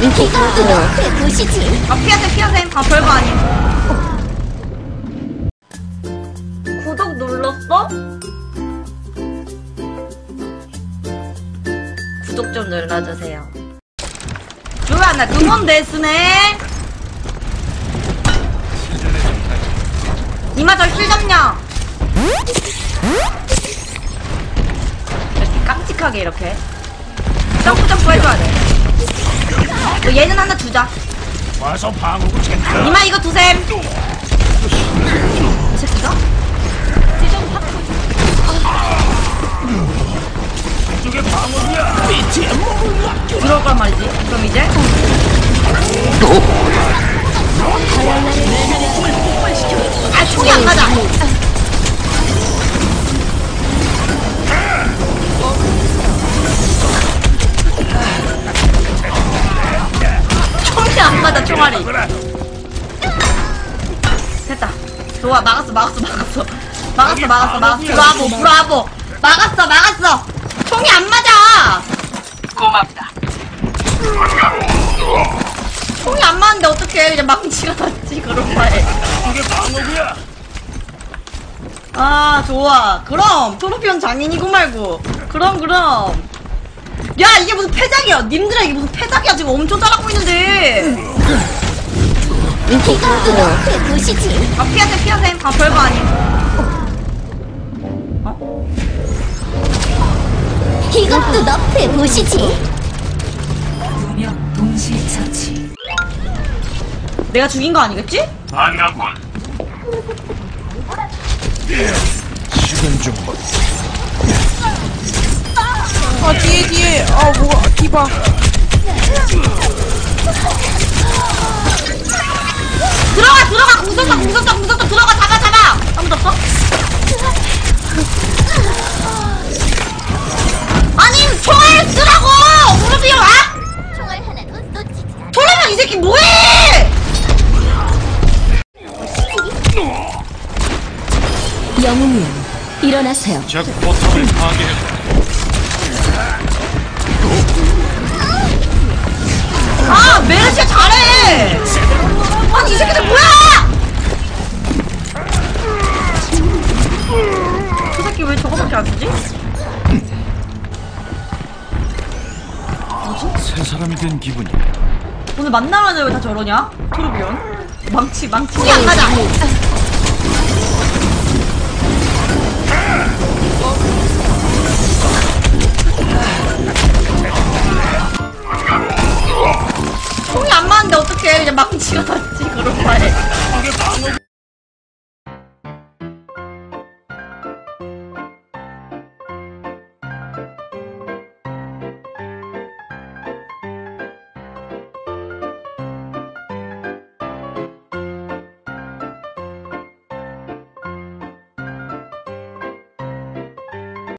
이것도 너의 도시지. 아 피하셈 피하셈 아 별거 아니야 구독 눌렀어? 구독 좀 눌러주세요. 좋아 나 응원 데스네. 이마 저실 점령 이렇게 깜찍하게 이렇게 점프 점프 해줘야 돼 어, 얘는 하나 주자 와서 방어구 챙겨. 이마 이거 두셈 이 새끼가? 이쪽에 방어구야. 뭐? 들어올 걸 말이지 그럼 이제 아 총이 안 총알이. 됐다. 좋아 막았어 막았어 막았어. 막았어 막았어 막았어. 브라보 브라보. 막았어 막았어. 총이 안 맞아. 고맙다. 총이 안 맞는데 어떡해. 그냥 망치가 났지 그런 거에. 이게 방어구야. 아 좋아. 그럼 토르피온 장인이고 말고. 그럼 그럼. 야 이게 무슨 패작이야. 님들아 이게 무슨 패작이야. 지금 엄청 잘하고 있는데 이것도 너의. 아아 별거 이것도 너의 도시지. 두명 동시 처치. 내가 죽인 거 아니겠지? 반갑군. 시간 좀 봐. 아 뒤에 뒤에 아 뭐가 디바 영웅이여, 일어나세요. 적 포탑을 파괴했다. 아 메르시아 잘해 아니 이 새끼들 뭐야 저 새끼 왜 저거밖에 안 쓰지? 새 사람이 된 기분이. 오늘 만나면 왜 다 저러냐? 토르비온 망치 망치 안났